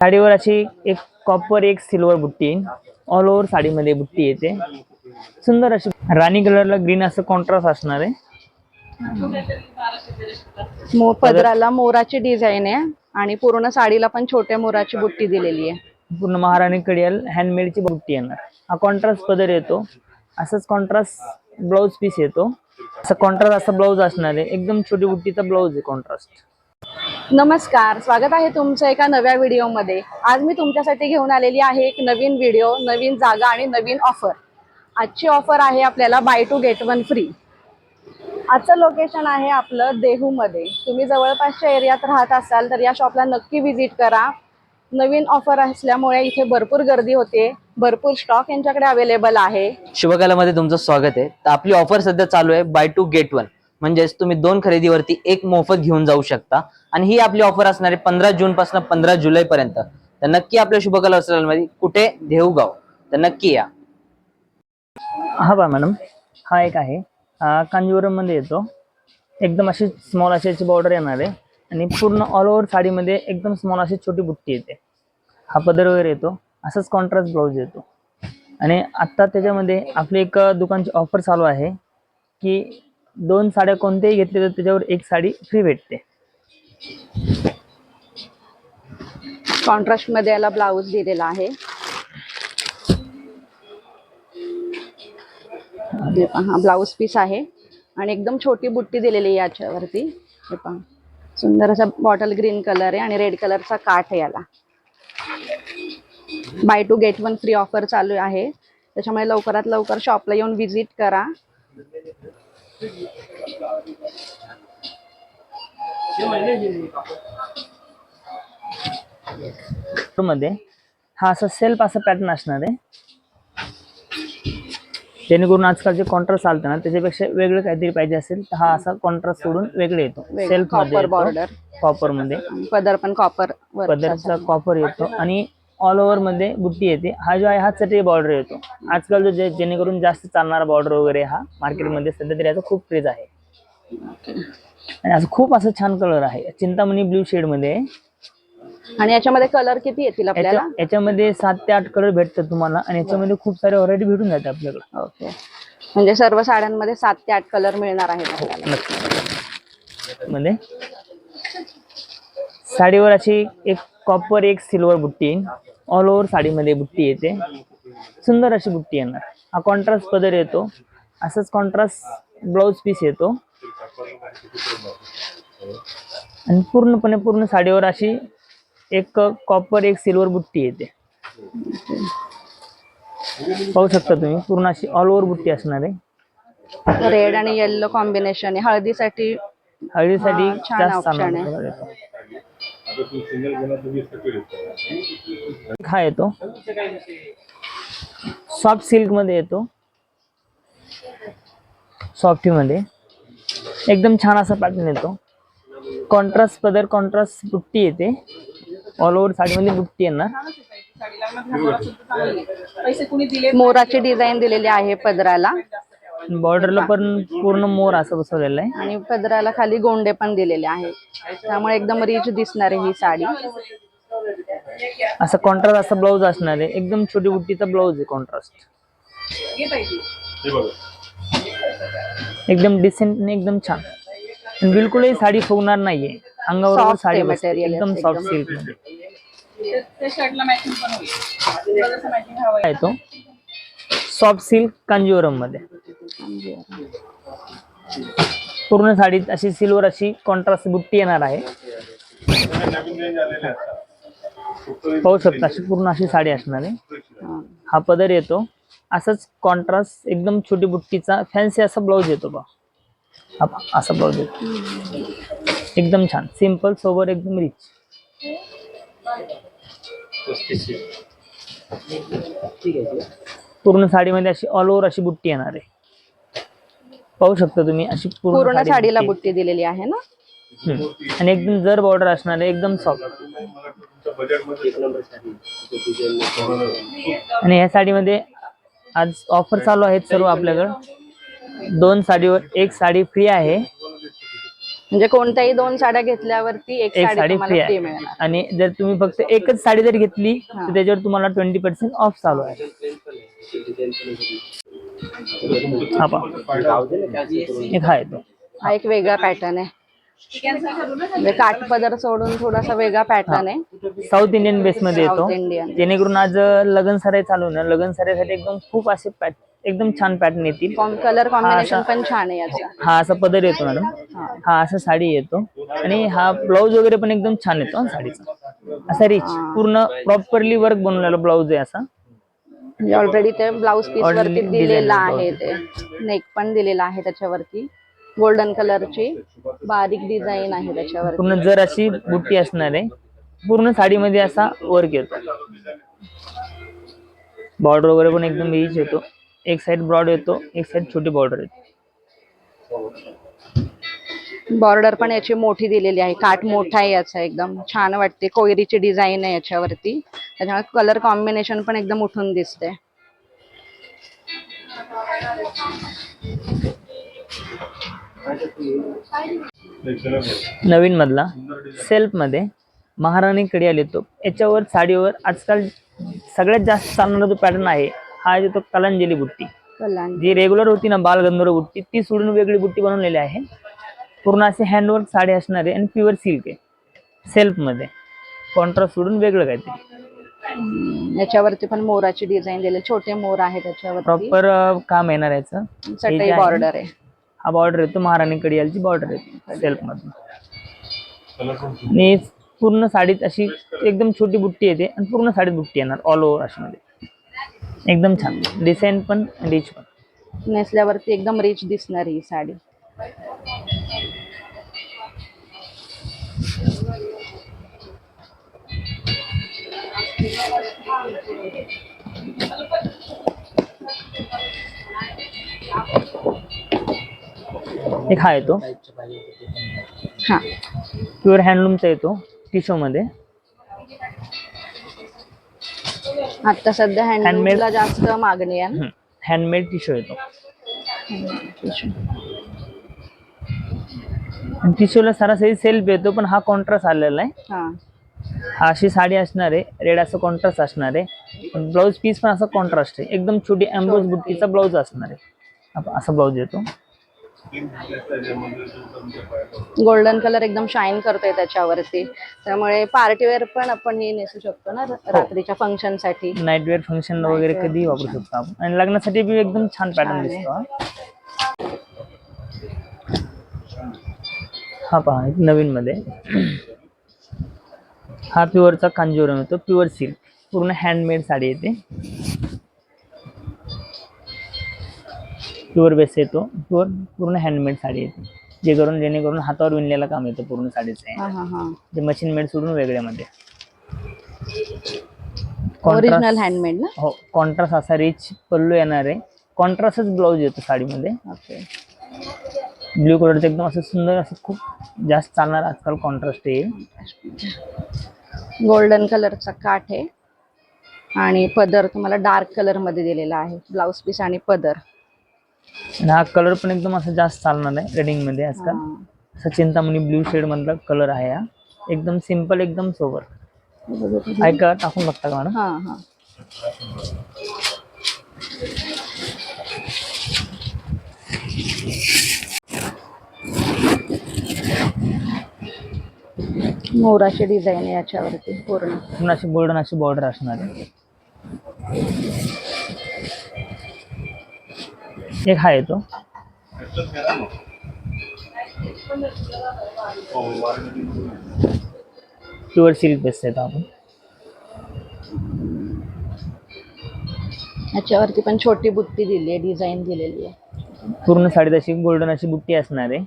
साडीवर अशी एक कॉपर एक सिल्वर बुट्टी येईल ऑल ओव्हर साडीमध्ये बुट्टी येते. सुंदर अशी राणी कलरला ग्रीन असं कॉन्ट्रास्ट असणार आहे. मो पदराला मोराची डिझाईन आहे आणि पूर्ण साडीला पण छोट्या मोराची बुट्टी दिलेली आहे. पूर्ण महाराणी कडियाल हँडमेडची बुट्टी येणार. हा कॉन्ट्रास्ट पदर येतो. असंच कॉन्ट्रास्ट ब्लाऊज पीस येतो. असं कॉन्ट्रास्ट असं ब्लाऊज असणार आहे. एकदम छोटी बुट्टीचा ब्लाऊज आहे कॉन्ट्रास्ट नमस्कार स्वागत आहे तुमचं एका नव्या व्हिडिओमध्ये. आज मी तुमच्यासाठी घेऊन आलेली आहे एक नवीन व्हिडिओ नवीन जागा आणि नवीन ऑफर आजची ऑफर आहे आपल्याला buy two get one free आजचं लोकेशन आहे आपलं देहूमध्ये. तुम्ही जवळपासच्या एरियात राहत असाल तर या शॉपला नक्की व्हिजिट करा. नवीन ऑफर असल्यामुळे इथे भरपूर गर्दी होते भरपूर स्टॉक यांच्याकडे अवेलेबल आहे. शुभकलामध्ये तुमचं स्वागत आहे. तर आपली ऑफर सध्या चालू आहे बाय टू गेट वन म्हणजेच तुम्ही दोन खरेदीवरती एक मोफत घेऊन जाऊ शकता. आणि ही आपली ऑफर असणार आहे पंधरा जून पासून पंधरा जुलै पर्यंत. तर नक्की आपल्या शुभकला हॉस्पिटलमध्ये कुठे देऊगाव? तर नक्की या. हा बा मॅडम हा एक आहे. कांजीवरममध्ये येतो. एकदम अशी स्मॉल अशी याची बॉर्डर येणार आहे. आणि पूर्ण ऑल ओव्हर साडीमध्ये एकदम स्मॉल अशी छोटी बुट्टी येते. हा पदर वगैरे येतो. असंच कॉन्ट्रास्ट ब्लाऊज येतो. आणि आत्ता त्याच्यामध्ये आपली एक दुकानची ऑफर चालू आहे. की दोन साड्या कोणत्याही घेतल्या तर त्याच्यावर एक साडी फ्री भेटते. कॉन्ट्रास्टमध्ये याला ब्लाऊज दिलेला आहे. हे पहा, ब्लाऊज पीस आहे. आणि एकदम छोटी बुट्टी दिलेली आहे याच्यावरती. हे पहा सुंदर असा बॉटल ग्रीन कलर आहे आणि रेड कलरचा काठ आहे याला. Buy two get one free offer चालू आहे. त्याच्यामुळे लवकरात लवकर शॉपला येऊन व्हिजिट करा. मध्ये हा असा सेल्फ असं पॅटर्न असणार आहे. जेणेकरून आजकालचे कॉन्ट्रास्ट चालतं ना त्याच्यापेक्षा वेगळं काहीतरी पाहिजे असेल तर हा असा कॉन्ट्रास्ट सोडून वेगळे येतो. सेल्फ कॉपर बॉर्डर कॉपरमध्ये. पदर पण कॉपर पदरचा कॉपर येतो. आणि ऑल ओव्हरमध्ये बुट्टी येते. हा जो आहे हा चटई बॉर्डर येतो. आजकाल जो जे- जेणेकरून जास्त चालणारा बॉर्डर वगैरे हा मार्केटमध्ये सध्या तरी याचा खूप क्रेज आहे. आणि असं खूप असं छान कलर आहे. चिंतामणी ब्ल्यू शेडमध्ये. आहे. आणि याच्यामध्ये कलर किती येतील आपल्याला? याच्या- याच्यामध्ये सात ते आठ कलर भेटतात तुम्हाला आणि याच्यामध्ये खूप सारे व्हरायटी भेटून जाते आपल्याकडे. ओके म्हणजे सर्व साड्यांमध्ये सात ते आठ कलर मिळणार आहेत आपल्याला. मध्ये साडीवर अशी एक कॉपर एक सिल्वर बुट्टी. येईल ऑल ओव्हर साडीमध्ये बुट्टी येते. सुंदर अशी बुट्टी येणार. हा कॉन्ट्रास्ट पदर येतो. असंच कॉन्ट्रास्ट ब्लाऊज पीस येतो. आणि पूर्णपणे पूर्ण साडीवर अशी एक कॉपर एक सिल्वर बुट्टी येते. पाहू शकता तुम्ही पूर्ण अशी ऑल ओव्हर बुट्टी असणार आहे. रेड आणि येल्लो कॉम्बिनेशन आहे. हळदीसाठी हळदीसाठी हा, हा येतो. सॉफ्ट सिल्कमध्ये येतो. सॉफ्टी मध्ये. एकदम छान असा पॅटर्न येतो. कॉन्ट्रास्ट पदर कॉन्ट्रास्ट बुट्टी येते. ऑल ओव्हर साडीमध्ये बुट्टी येणार. मोराची डिझाईन दिलेली आहे पदराला. बॉर्डरला पण पूर्ण मोर असं बसवलेलं आहे. आणि पदराला खाली गोंडे पण दिलेले आहेत. त्यामुळे एकदम रिच दिसणार आहे ही साडी. असं कॉन्ट्रास्ट असा ब्लाऊज असणार आहे. एकदम छोटी बुट्टीचा ब्लाऊज आहे कॉन्ट्रास्ट एकदम डिसेंट आणि एकदम छान. आणि बिलकुलही साडी फुगणार नाहीये. अंगावर साडी आहे एकदम. सॉफ्ट सिल्कमध्ये. आहे तो? सॉफ्ट सिल्क कांजीवरममध्ये पूर्ण साडीत अशी सिल्वर अशी कॉन्ट्रास्ट बुट्टी येणार आहे. पाहू शकता अशी पूर्ण अशी साडी असणार आहे. हा. पदर येतो. असंच कॉन्ट्रास्ट एकदम छोटी बुट्टीचा फॅन्सी असा ब्लाऊज येतो बा. असा ब्लाऊज येतो. एकदम छान सिंपल सोबर एकदम रिच पूर्ण साडीमध्ये अशी ऑल ओव्हर अशी बुट्टी येणार आहे. पाहू शकता तुम्ही अशी पूर्ण साडी साडीला बुट्टी. दिलेली आहे ना. आणि एकदम जर बॉर्डर असणार आहे एकदम सॉफ्ट आणि ह्या साडीमध्ये आज ऑफर चालू आहेत सर्व आपल्याकडं. दोन साडीवर एक साडी फ्री आहे. म्हणजे कोणत्याही दोन साड्या घेतल्यावरती एक साडी फ्री आहे. आणि जर तुम्ही फक्त एकच साडी जर घेतली. तर त्याच्यावर तुम्हाला ट्वेंटी पर्सेंट ऑफ चालू आहे. हा पहा. एक हा येतो हा एक वेगळा पॅटर्न आहे. म्हणजे काठपदर सोडून थोडासा वेगळा पॅटर्न आहे. साऊथ इंडियन बेस मध्ये येतो. जेणेकरून आज लगन साराई चालू आहे ना लगन साराईसाठी एकदम खूप असे पॅट एकदम छान पॅटर्न येतील. कलर कॉम्बिनेशन पण छान आहे याचा. हा असा पदर येतो मॅडम हा. हा असा साडी येतो. आणि हा ब्लाऊज वगैरे पण एकदम छान येतो हा साडीचा. असा रिच पूर्ण प्रॉपरली वर्क बनवलेला ब्लाऊज आहे असा. म्हणजे ऑलरेडी ते ब्लाऊज पीस वरती दिलेलं आहे ते. नेक पण दिलेला आहे त्याच्यावरती. गोल्डन कलरची बारीक डिझाईन आहे त्याच्यावरती. पूर्ण जर अशी बुट्टी असणार आहे पूर्ण साडीमध्ये असा वर्क येतो बॉर्डर वगैरे पण एकदम येतो. एक साइड ब्रॉड येतो एक साइड छोटी बॉर्डर येते. बॉर्डर पण याची मोठी दिलेली आहे. काठ मोठा आहे याचा एकदम. छान वाटते. कोयरीची डिझाईन आहे याच्यावरती. त्याच्यामुळे कलर कॉम्बिनेशन पण एकदम उठून दिसते नवीन मधला. सेल्फमध्ये महाराणी कडियाल येतो याच्यावर साडीवर आजकाल सगळ्यात जास्त चालणारा जो पॅटर्न आहे हा येतो कलांजली बुट्टी. जी रेग्युलर होती ना बालगंधर्व बुट्टी ती सोडून वेगळी बुट्टी बनवलेली आहे. पूर्ण असे हँडवर्क साडी असणार आहे आणि प्युअर सिल्क आहे. सेल्फमध्ये कॉन्ट्रास्ट सोडून वेगळं काहीतरी. याच्यावरती पण मोराची डिझाईन दिली छोटे मोर आहे त्याच्यावरती. प्रॉपर काम येणार याचं. हे चटई आहे, बॉर्डर आहे. हा बॉर्डर येतो महाराणी कडियालची बॉर्डर येते सेल्फ मधून. आणि पूर्ण साडीत अशी एकदम छोटी बुट्टी येते आणि पूर्ण साडीत बुट्टी येणार ऑल ओव्हर अशी मध्ये एकदम छान. डिझाईन पण रिच पण. नेसल्यावरती एकदम रिच दिसणार ही साडी. एक हा येतो. हा. प्युअर हँडलूमचा येतो टिशो मध्ये. आता सध्या. हँडमेडला जास्त मागणी आहे. ना. हँडमेड टिशो येतो. आणि टिशोला सरासरी सेल्फ येतो पण हा कॉन्ट्रास्ट आलेला आहे. हा. अशी साडी असणार आहे. रेड असं कॉन्ट्रास्ट असणार आहे. ब्लाऊज पीस पण असं कॉन्ट्रास्ट आहे. एकदम छोटी अँब्रोज बुट्टीचा ब्लाऊज असणार आहे. असा ब्लाऊज येतो गोल्डन कलर एकदम शाईन करतोय त्याच्यावरती. त्यामुळे पार्टीवेअर पण आपण हे नेसू शकतो ना र- रात्रीच्या फंक्शनसाठी. नाईट वेअर फंक्शन वगैरे कधीही वापरू शकतो आपण. आणि लग्नासाठी बी एकदम छान पॅटर्न. दिसतो हा. हा पहा नवीन मध्ये. हा प्युअरचा कांजीवरम येतो प्युअर सिल्क. पूर्ण हँडमेड साडी येते प्युअर बेस येतो प्युअर पूर्ण हँडमेड साडी येते जे करून जेणेकरून हातावर विणलेलं काम येतं पूर्ण साडीचं. जे मशीन मेड सोडून वेगळ्यामध्ये ओरिजिनल हँडमेड ना? हो कॉन्ट्रास्ट असा रिच पल्लू येणार आहे. कॉन्ट्रास्टच ब्लाऊज येतो साडीमध्ये. ओके. ब्ल्यू कलरचं एकदम असं सुंदर असं खूप जास्त चालणार आजकाल कॉन्ट्रास्ट येईल. गोल्डन कलरचा काठ आहे. आणि पदर तुम्हाला डार्क कलरमध्ये दिलेला आहे. ब्लाउज पीस आणि पदर. आणि हा कलर पण एकदम असं जास्त चालणार आहे रेडिंगमध्ये आजकाल. असा चिंतामणी ब्ल्यू शेड मधला कलर आहे हा. एकदम सिंपल एकदम सोबर ऐका टाकून बघता का मॅडम हा हा. मोराची डिझाईन आहे याच्यावरती पूर्ण. पूर्ण अशी गोल्डन अशी बॉर्डर असणार आहे. एक हा येतो. प्युअर सिल्क बेस येतो आपण. याच्यावरती पण छोटी बुट्टी दिली आहे डिझाईन दिलेली आहे. पूर्ण साडीत अशी गोल्डन अशी बुट्टी असणार आहे.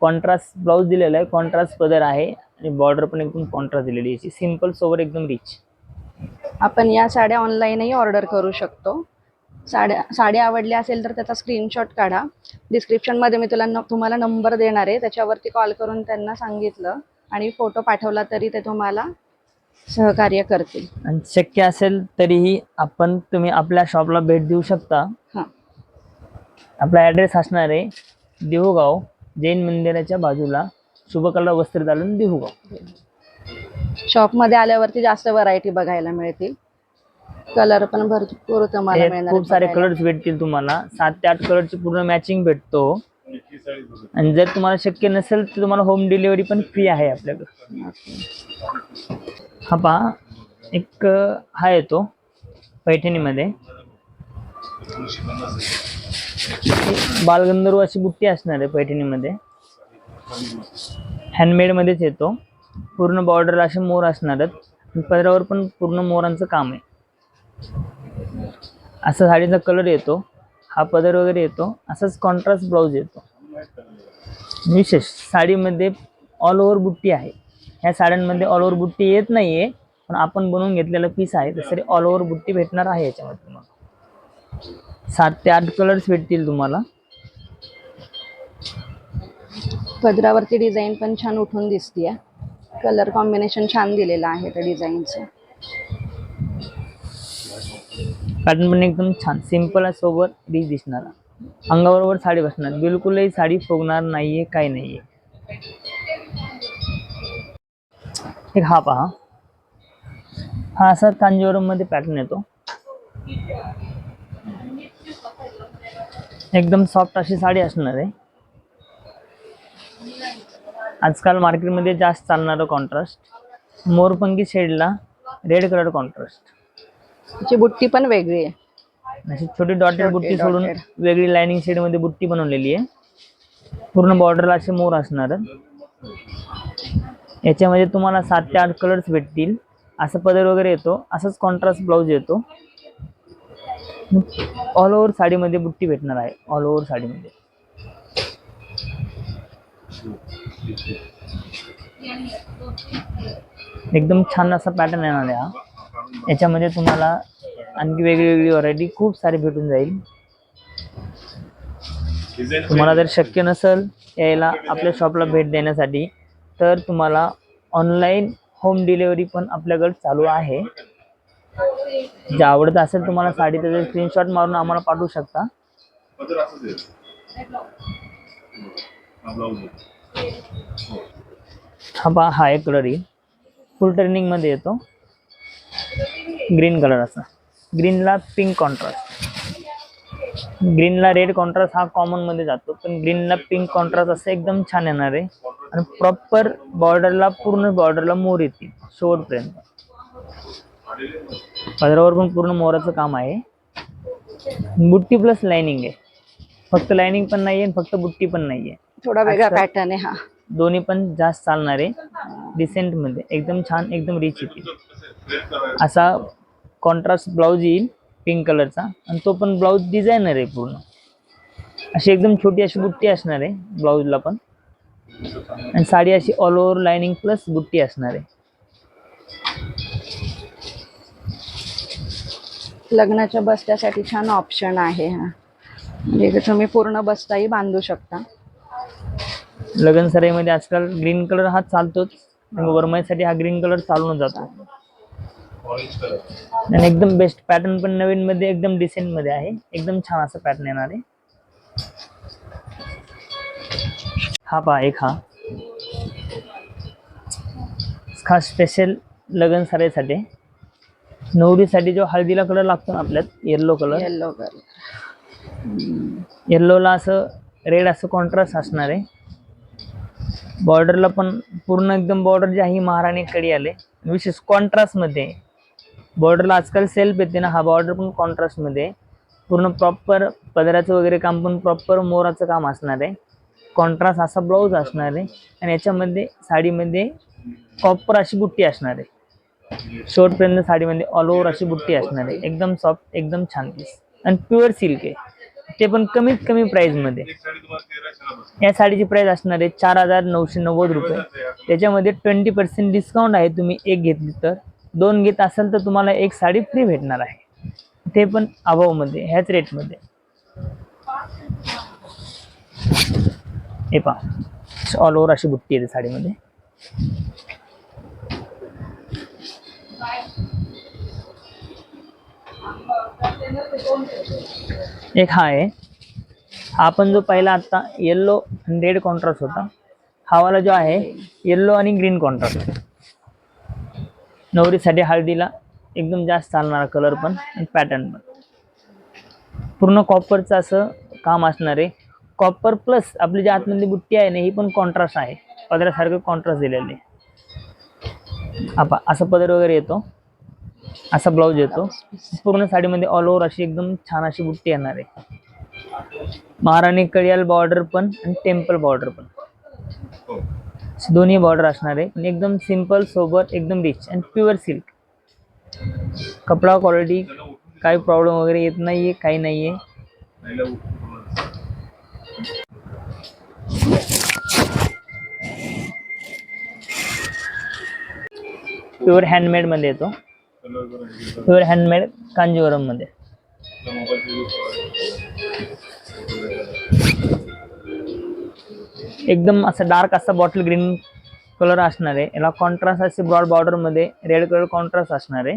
कॉन्ट्रास्ट ब्लाऊज दिलेला आहे कॉन्ट्रास्ट पदर आहे. आणि बॉर्डर पण एकदम कॉन्ट्रास्ट दिलेली आहे. सिंपल सोबर एकदम रिच आपण या साड्या ऑनलाईनही ऑर्डर करू शकतो. साड्या साडी आवडली असेल तर त्याचा स्क्रीनशॉट काढा. डिस्क्रिप्शनमध्ये मी तुला न तुम्हाला नंबर देणार आहे. त्याच्यावरती कॉल करून त्यांना सांगितलं आणि फोटो पाठवला तरी ते तुम्हाला सहकार्य करतील. आणि शक्य असेल तरीही आपण तुम्ही आपल्या शॉपला भेट देऊ शकता. हां. आपला ॲड्रेस असणार आहे देऊगाव जैन मंदिराच्या बाजूला. शुभ कलर वस्त्र घालून देऊ का? शॉपमध्ये आल्यावरती जास्त व्हरायटी बघायला मिळतील. कलर पण भरपूर तुम्हाला मिळणार खूप सारे. कलर्स भेटतील तुम्हाला. सात ते आठ कलरची पूर्ण मॅचिंग भेटतो. आणि जर तुम्हाला शक्य नसेल तर तुम्हाला होम डिलिव्हरी पण फ्री आहे आपल्याकडे. हा पहा. एक हा येतो. पैठणीमध्ये. बालगंधर्व अशी बुट्टी असणार आहे पैठणीमध्ये. हँडमेडमध्येच येतो. पूर्ण बॉर्डर असे मोर असणार आहेत. पदरावर पण पूर्ण मोरांचं काम आहे. असा साडीचा कलर येतो. हा पदर वगैरे येतो. असाच कॉन्ट्रास्ट ब्लाऊज येतो. विशेष साडीमध्ये ऑल ओव्हर बुट्टी आहे. ह्या साड्यांमध्ये ऑल ओव्हर बुट्टी येत नाही आहे पण आपण बनवून घेतलेलं पीस आहे. तसरी ऑल ओव्हर बुट्टी भेटणार आहे याच्यामध्ये तुम्हाला. सात ते आठ कलर्स भेटतील तुम्हाला. पदरावरती डिझाईन पण छान उठून दिसतीये. कलर कॉम्बिनेशन छान दिलेलं आहे त्या डिझाईनचं. पॅटर्न पण एकदम छान. सिंपल सोबत रिच दिसणार. अंगाबरोबर साडी बसणार. बिलकुलही साडी फुगणार नाहीये काही नाहीये. एक हा पहा. हा असा कांजीवरममध्ये पॅटर्न येतो. एकदम सॉफ्ट अशी साडी असणार आहे. आजकाल मार्केटमध्ये जास्त चालणारं कॉन्ट्रास्ट मोरपंखी शेडला रेड कलर कॉन्ट्रास्ट त्याची बुट्टी पण वेगळी आहे. अशी छोटी डॉटेड बुट्टी सोडून dotted. वेगळी लाइनिंग शेडमध्ये बुट्टी बनवलेली आहे. पूर्ण बॉर्डरला असे मोर असणार याच्यामध्ये तुम्हाला सात ते आठ कलर्स भेटतील. असं पदर वगैरे येतो. असंच कॉन्ट्रास्ट ब्लाऊज येतो. ऑल ओव्हर साडीमध्ये बुट्टी भेटणार आहे. ऑल ओव्हर साडीमध्ये. एकदम छान असा पॅटर्न येणार आहे हा. याच्यामध्ये तुम्हाला आणखी वेगळी वेगळी व्हरायटी खूप सारी भेटून जाईल. तुम्हाला जर शक्य नसेल यायला आपल्या शॉपला भेट देण्यासाठी तर तुम्हाला ऑनलाईन होम डिलेवरी पण आपल्याकडे चालू आहे. जे आवडत असेल तुम्हाला साडी त्याचे स्क्रीनशॉट मारून आम्हाला पाठवू शकता. हा हा पहा हा एक कलर येईल फुल टर्निंगमध्ये येतो. ग्रीन कलर असा. ग्रीनला पिंक कॉन्ट्रास्ट ग्रीनला रेड कॉन्ट्रास्ट हा कॉमनमध्ये जातो. पण ग्रीनला पिंक कॉन्ट्रास्ट असं एकदम छान येणार आहे. आणि प्रॉपर बॉर्डरला पूर्ण बॉर्डरला मोर येतील. शेवटपर्यंत. पदरावर पण पूर्ण मोराचं काम आहे. बुट्टी प्लस लाइनिंग आहे. फक्त लाइनिंग पण नाही आहे फक्त बुट्टी पण नाही आहे थोडा वेगळा. पॅटर्न आहे हा. दोन्ही पण जास्त चालणार आहे. डिसेंटमध्ये. एकदम छान एकदम रिच येतील असा कॉन्ट्रास्ट ब्लाऊज येईल पिंक कलरचा आणि तो पण ब्लाऊज डिझायनर आहे पूर्ण. अशी एकदम छोटी अशी बुट्टी असणार आहे ब्लाऊजला पण. आणि साडी अशी ऑल ओव्हर लाइनिंग प्लस बुट्टी असणार आहे. लग्नाच्या बस्त्यासाठी छान ऑप्शन आहे हा. म्हणजे तुम्ही पूर्ण बस्ताही बांधू शकता. लगन सराईमध्ये आजकाल ग्रीन कलर हा चालतोच. वरमाईसाठी हा ग्रीन कलर चालून जातो. आणि एकदम बेस्ट पॅटर्न पण नवीन मध्ये एकदम डिसेंटमध्ये आहे. एकदम छान असं पॅटर्न येणार आहे. हा पहा एक हा. खास स्पेशल लगन साडीसाठी नवरीसाठी जो हळदीला कलर लागतो ना आपल्यात येल्लो कलर येल्लो कलर येल्लोला असं रेड असं कॉन्ट्रास्ट असणार आहे. बॉर्डरला पण पूर्ण एकदम बॉर्डर जी आहे ही महाराणी कडी आले. विशेष कॉन्ट्रास्टमध्ये बॉर्डरला आजकाल सेल्फ येते ना हा बॉर्डर पण कॉन्ट्रास्टमध्ये आहे. पूर्ण प्रॉपर पदराचं वगैरे काम पण प्रॉपर मोराचं काम असणार आहे. कॉन्ट्रास्ट असा ब्लाऊज असणार आहे. आणि याच्यामध्ये साडीमध्ये कॉपर अशी बुट्टी असणार आहे. शेवटपर्यंत साडीमध्ये ऑल ओव्हर अशी बुट्टी असणार आहे. एकदम सॉफ्ट एकदम छान पीस आणि प्युअर सिल्क आहे. ते पण कमीत कमी प्राईजमध्ये एक या साडीची प्राइस असणार आहे चार हजार नऊशे नव्वद रुपये. त्याच्यामध्ये ट्वेंटी पर्सेंट डिस्काउंट आहे तुम्ही एक घेतली तर. दोन घेत असाल तर तुम्हाला एक साडी फ्री भेटणार आहे. ते पण अभावमध्ये ह्याच रेटमध्ये हे पहा ऑल ओव्हर अशी बुट्टी येते साडीमध्ये. एक हा आहे. आपण जो पहिला आता येल्लो रेड कॉन्ट्रास्ट होता हा वाला जो आहे येल्लो आणि ग्रीन कॉन्ट्रास्ट नवरीसाठी हळदीला एकदम जास्त चालणारा कलर पण आणि पॅटर्न पण. पूर्ण कॉपरचं असं काम असणार आहे. कॉपर प्लस आपली जी आतमधली बुट्टी आहे ना ही पण कॉन्ट्रास्ट आहे. पदरासारखं कॉन्ट्रास्ट दिलेलं आहे. आपा असं पदर वगैरे येतो. असा ब्लाऊज येतो. पूर्ण साडीमध्ये ऑल ओव्हर अशी एकदम छान अशी बुट्टी येणार आहे. महाराणी कडियाल बॉर्डर पण आणि टेम्पल बॉर्डर पण. दोन्ही बॉर्डर असणार आहे. पण एकदम सिंपल सोबत एकदम रिच आणि प्युअर सिल्क कपडा क्वालिटी काही प्रॉब्लेम वगैरे येत नाहीये काही नाहीये. प्युअर हँडमेडमध्ये येतो. प्युअर हँडमेड कांजीवरममध्ये एकदम असं डार्क असा बॉटल ग्रीन कलर असणार आहे. याला कॉन्ट्रास्ट असे ब्रॉड बॉर्डरमध्ये रेड कलर कॉन्ट्रास्ट असणार आहे.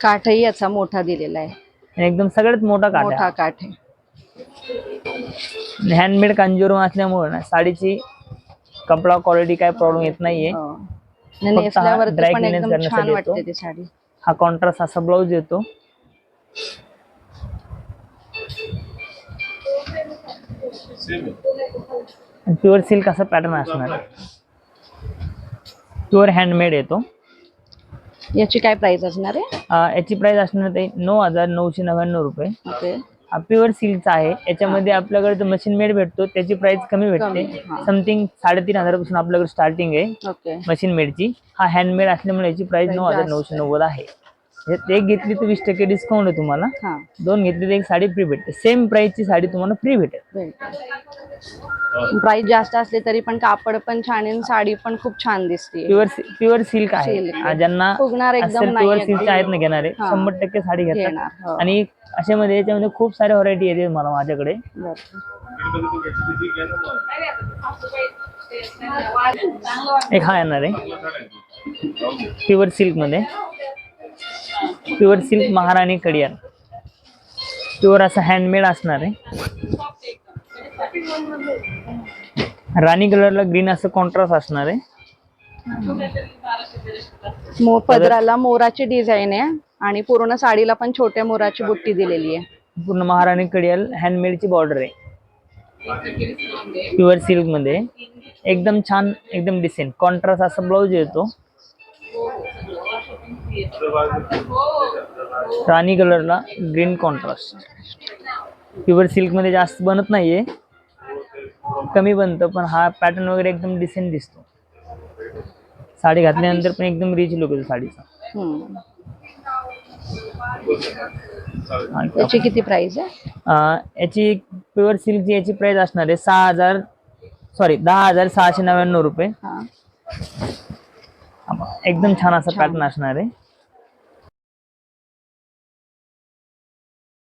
काठही याचा मोठा दिलेला आहे. आणि एकदम सगळ्यात मोठा काठ. मोठा काठ आहे. आहे हँडमेड कांजीवरम असल्यामुळे ना साडीची कपडा क्वालिटी काय प्रॉब्लेम येत नाहीये. हो. आणि फक्त नेसल्यावरती dry पण cleaners एकदम करण्यासाठी छान येतो. वाटते ती साडी. हा कॉन्ट्रास्ट असा ब्लाऊज येतो. प्युअर सिल्क असा पॅटर्न असणार. प्युअर हँडमेड येतो. याची काय प्राइस असणार आहे? याची प्राइस असणार आहे नऊ हजार नऊशे नव्याण्णव रुपये. प्युअर सिल्कचा आहे. याच्यामध्ये आपल्याकडे जो मशीन मेड भेटतो त्याची प्राइस कमी भेटते. हा. समथिंग साडेतीन हजारापासून आपल्याकडे स्टार्टिंग आहे ओके मशीन मेडची हा हँडमेड असल्यामुळे याची प्राइस नऊ हजार नऊशे नव्वद आहे. एक घेतली तर वीस टक्के डिस्काउंट आहे तुम्हाला हा दोन घेतली तर एक साडी फ्री भेटते सेम प्राइसची साडी तुम्हाला फ्री भेटेल प्राइस जास्त असले तरी पण कापड पण छान आहे आणि साडी पण खूप छान दिसते प्युअर प्युअर सिल्क आहे Silk. आ, ज्यांना फुगणार एकदम असेल नाही प्युअर. सिल्कचे आहेत ना घेणारे हा. शंभर टक्के साडी घेणार, घेतात हो. आणि अशामध्ये याच्यामध्ये खूप साऱ्या व्हरायटी येते मला माझ्याकडे बरं. मध्ये एक हा येणार आहे. प्युअर सिल्कमध्ये प्युअर सिल्क महाराणी कडियाल प्युअर असं हँडमेड असणार आहे. राणी कलरला ग्रीन असं कॉन्ट्रास्ट असणार आहे. मो पदराला मोराची डिझाईन आहे आणि पूर्ण साडीला पण छोट्या मोराची बुट्टी दिलेली आहे. पूर्ण महाराणी कडियाल हँडमेडची बॉर्डर आहे. प्युअर सिल्कमध्ये. एकदम छान एकदम डिसेंट कॉन्ट्रास्ट असा ब्लाऊज येतो. राणी कलरला ग्रीन कॉन्ट्रास्ट प्युअर सिल्कमध्ये जास्त बनत नाहीये. कमी बनतं पण हा पॅटर्न वगैरे एकदम डिसेंट दिसतो. साडी घातल्यानंतर पण एकदम रिच लुक येतो साडीचा. याची किती प्राइस आहे? याची प्युअर सिल्कची याची प्राइस असणार आहे सहा हजार सॉरी दहा हजार सहाशे नव्याण्णव रुपये. एकदम छान असा पॅटर्न असणार आहे.